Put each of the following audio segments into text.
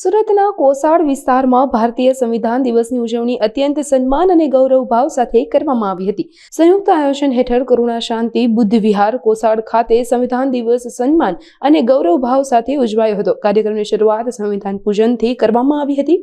સુરતના કોસાડ વિસ્તારમાં ભારતીય સંવિધાન દિવસની ઉજવણી અત્યંત સન્માન અને ગૌરવ ભાવ સાથે કરવામાં આવી હતી. સંયુક્ત આયોજન હેઠળ કરુણા શાંતિ, બુદ્ધ વિહાર, કોસાડ ખાતે સંવિધાન દિવસ સન્માન અને ગૌરવ ભાવ સાથે ઉજવાયો હતો. કાર્યક્રમની શરૂઆત સંવિધાન પૂજનથી કરવામાં આવી હતી.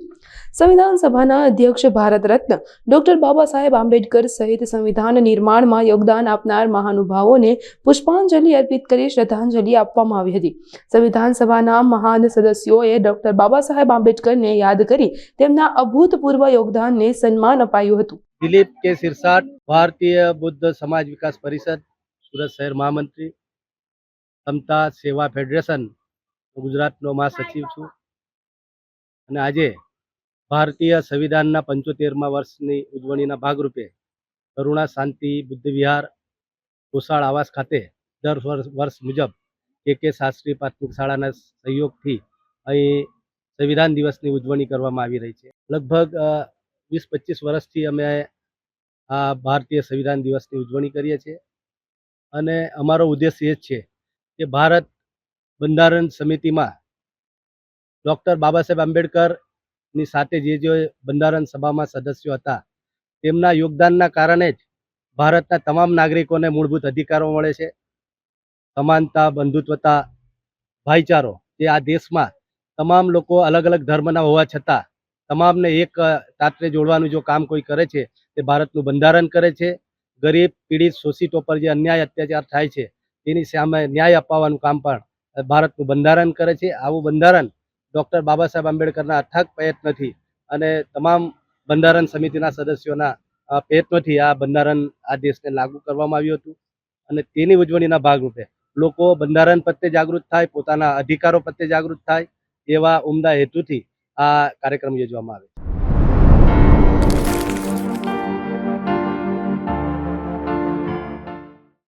સંવિધાન સભાના અધ્યક્ષ ભારત રત્ન ડોક્ટર બાબા સાહેબ આંબેડકર સહિત સંવિધાન નિર્માણમાં યોગદાન આપનાર મહાનુભાવોને પુષ્પાંજલિ અર્પિત કરી શ્રદ્ધાંજલિ આપવામાં આવી હતી. સંવિધાન સભાના મહાન સદસ્યોએ ડોક્ટર બાબા સાહેબ આંબેડકરને યાદ કરી તેમના અભૂતપૂર્વ યોગદાનને સન્માન અપાયું હતું. દિલીપ કે સિરસાટ ભારતીય બુદ્ધ સમાજ વિકાસ પરિષદ, સુરત શહેર મહામંત્રી, સમતા સેવા ફેડરેશન ગુજરાતનો મહાસચિવ છું. અને આજે ભારતીય સંવિધાનના પંચોતેરમા વર્ષની ઉજવણીના ભાગરૂપે કરુણા, શાંતિ બુદ્ધ વિહાર કોસાળ આવાસ ખાતે દર વર્ષ મુજબ કે કે શાસ્ત્રી પ્રાથમિક શાળાના સહયોગથી અહીં સંવિધાન દિવસની ઉજવણી કરવામાં આવી રહી છે. લગભગ વીસ પચીસ વર્ષથી અમે આ ભારતીય સંવિધાન દિવસની ઉજવણી કરીએ છીએ. અને અમારો ઉદ્દેશ એ જ છે કે ભારત બંધારણ સમિતિમાં ડૉક્ટર બાબા સાહેબ આંબેડકરની સાથે જે જે બંધારણ સભામાં સદસ્યો હતા, તેમના યોગદાનના કારણે જ ભારતના તમામ નાગરિકોને મૂળભૂત અધિકારો મળે છે. સમાનતા, બંધુત્વતા, ભાઈચારો જે આ દેશમાં તમામ લોકો અલગ અલગ ધર્મના હોવા છતાં તમામને એક તાત્રે જોડવાનું જો કામ કોઈ કરે છે, તે ભારતનું બંધારણ કરે છે. ગરીબ, પીડિત, શોષિતો પર જે અન્યાય અત્યાચાર થાય છે, તેની સામે ન્યાય અપાવવાનું કામ પણ ભારતનું બંધારણ કરે છે. આવું બંધારણ ડૉક્ટર બાબા સાહેબ આંબેડકરના અથાગ પ્રયત્નથી અને તમામ બંધારણ સમિતિના સદસ્યોના પ્રયત્નોથી આ બંધારણ આ દેશને લાગુ કરવામાં આવ્યું હતું. અને તેની ઉજવણીના ભાગરૂપે લોકો બંધારણ પ્રત્યે જાગૃત થાય, પોતાના અધિકારો પ્રત્યે જાગૃત થાય એવા ઉમદા હેતુથી આ કાર્યક્રમ યોજવામાં આવે